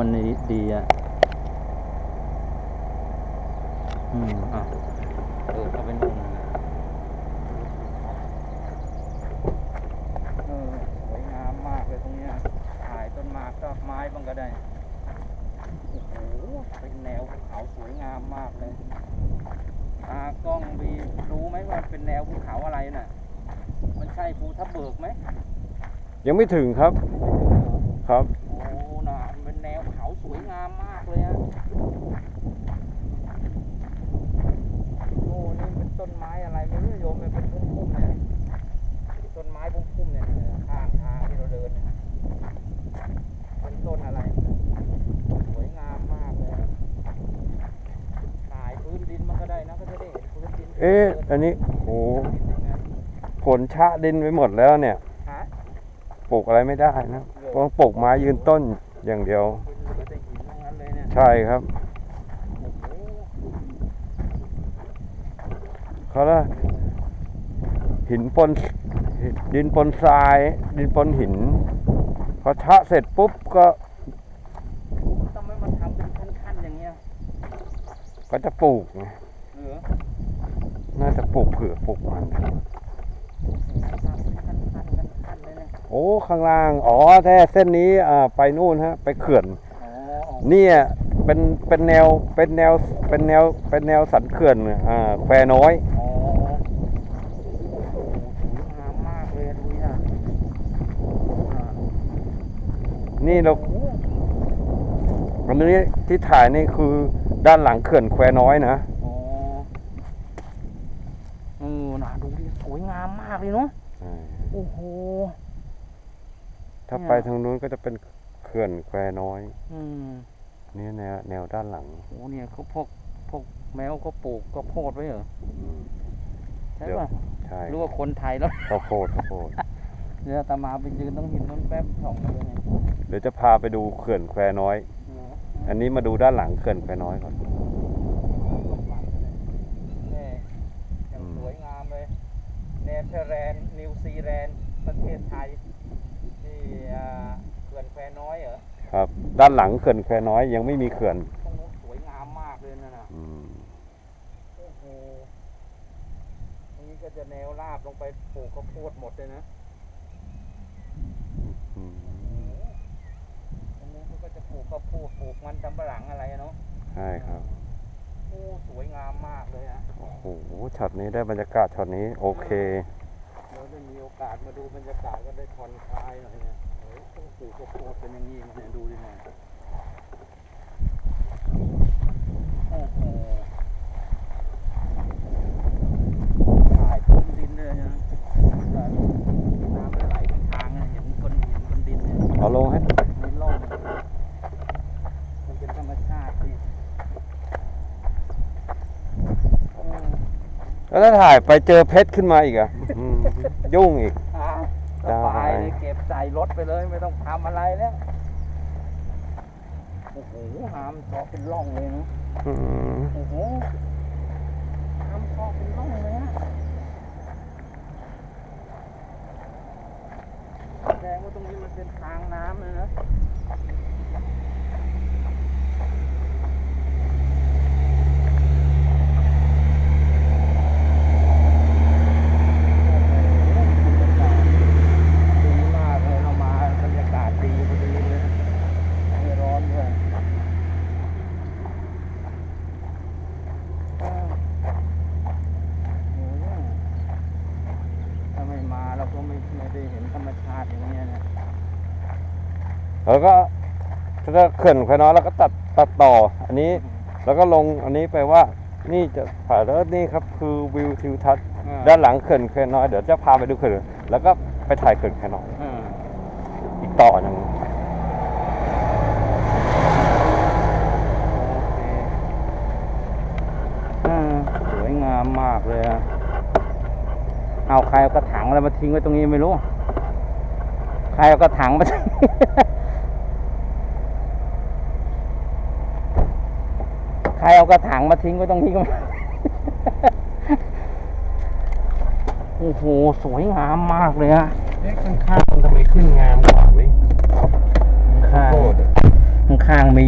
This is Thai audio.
มันดีอะอืมอะเออเข้าไปนู่นนะเออสวยงามมากเลยตรงเนี้ยถ่ายต้นไม้ก็ไม้บ้างก็ได้ โอ้โห เป็นแนวภูเขาสวยงามมากเลยตากล้องมีรู้ไหมว่าเป็นแนวภูเขาอะไรน่ะ มันใช่ภูทับเบิกไหม ยังไม่ถึงครับ ครับ โอ้น่ะมันเป็นแน วเขาสวยงามมากเลยอะโอ้นี่เป็นต้นไม้อะไรไม่รู้โยมมันเป็นพุ่มๆเนี่ยต้นไม้พุ่มๆเนี่ยข้างทางที่เราเดินเนี่ยเป็นต้นอะไรสวยงามมากเลยอะถ่ายพื้นดินมันก็ได้นะก็จะได้เห็นพื้นดินเอ๊ะอันนี้โอ้ฝนชะดินไปหมดแล้วเนี่ยฮะปลูกอะไรไม่ได้นะต้องปลูกไม้ยืนต้นอย่างเดียว ใช่ครับโอ้โหเขาละหินปนดินปนทราย ดินปนหินพอชะเสร็จปุ๊บก็ทำไมมันทำเป็นขั้นๆอย่างเงี้ยก็จะปลูกไงเหรอน่าจะปลูกเผือกปลูกมันทำเป็นขั้นๆขั้นๆเลยเนี่ยโอ้ข้างล่าง อ๋อแท้เส้นนี้อ่าไปนู่นฮะ ไปเขื่อนอ๋อ เนี่ยเป็นเป็นแนวเป็นแนวเป็นแนวเป็นแนวสันเขื่อนอ่าแควน้อยอ๋อโอ้โหสวยงามมากเลยดูนี่นะอ่านี่เราโอ้โหอันนี้ที่ถ่ายนี่คือด้านหลังเขื่อนแควน้อยนะอ๋อเออน่าดูดิสวยงามมากเลยเนาะโอ้โห ถ้าเนี่ยไปทางนู้นก็จะเป็นเขื่อนแควน้อย อืม นี่แนวแนวด้านหลังโอ้เนี่ยเขาพวกพวกแมวก็ปลูกก็โพดไว้เหรอใช่เดี๋ยวป่ะใช่หรือว่าคนไทยแล้วข้าวโพดข้าวโพดเดี๋ยวอาตมาไปยืนต้องเห็นมันแป๊บสองเลยเนี่ยเดี๋ยวจะพาไปดูเขื่อนแควน้อยเนอะอันนี้มาดูด้านหลังเขื่อนแควน้อยก่อนนี่อย่างสวยงามเลยเนเธอร์แลนด์นิวซีแลนด์ประเทศไทย ที่อ่าเขื่อนแควน้อยเหรอ ครับ ด้านหลังเขื่อนแควน้อยยังไม่มีเขื่อนตรงนู้นสวยงามมากเลยนั่นน่ะอืมโอ้โหตรงนี้ก็จะแนวราบลงไปปลูกข้าวโพดหมดเลยนะอืมตรงนู้นเขาก็จะปลูกข้าวโพดปลูกมันจำปะหลังอะไรอะเนาะใช่ครับ โอ้สวยงามมากเลยอะโอ้โหช็อตนี้ได้บรรยากาศช็อตนี้ โอเค เดี๋ยวได้มีโอกาสมาดูบรรยากาศก็ได้ผ่อนคลายหน่อยเนี่ยเฮ้ย ปลูกข้าวโพดเป็นอย่างนี้เนี่ยดูดิเนี่ยโอ้โหถ่ายพื้นดินเลยนะน้ำไหลเป็นทางเห็นก้อนหินก้อนดินเนี่ยเอาลงให้ในร่องมันเป็นธรรมชาติดิเออแล้วถ้าถ่ายไปเจอเพชรขึ้นมาอีกอะยุ่งอีก ใส่รถไปเลยไม่ต้องทำอะไรแล้ว โอ้โหน้ำซอกเป็นร่องเลยนะอืมโอ้โหน้ำซอกเป็นร่องเลยนะแสดงว่าตรงนี้มันเป็นทางน้ำเลยนะ ดีมากเลยเรามาบรรยากาศดีพอดีเลยไม่ร้อนด้วยอ้าวโอ้โหถ้าไม่มาเราก็ไม่ไม่ได้เห็นธรรมชาติอย่างเงี้ยนะแล้วก็ถ้าเขื่อนแควน้อยแล้วก็ตัดตัดต่อ อันนี้แล้วก็ลงอันนี้ไปว่านี่จะถ่ายแล้วนี่ครับคือวิวทิวทัศน์อ่าด้านหลังเขื่อนแควน้อยเดี๋ยวจะพาไปดูเขื่อนแล้วก็ไปถ่ายเขื่อนแควน้อยอ่าอีกต่อหนึ่งโอเคอ่าสวยงามมากเลยอะเอาใครเอากระถางอะไรมาทิ้งไว้ตรงนี้ไม่รู้ ใครเอากระถางมาทิ้งใครเอากระถางมาทิ้งไว้ตรงนี้ก็ไม่โอ้โห สวยงามมากเลยอะเอ๊ะข้างๆมันทำไมขึ้นงามกว่าเว้ยข้างโคตรข้างข้างๆมี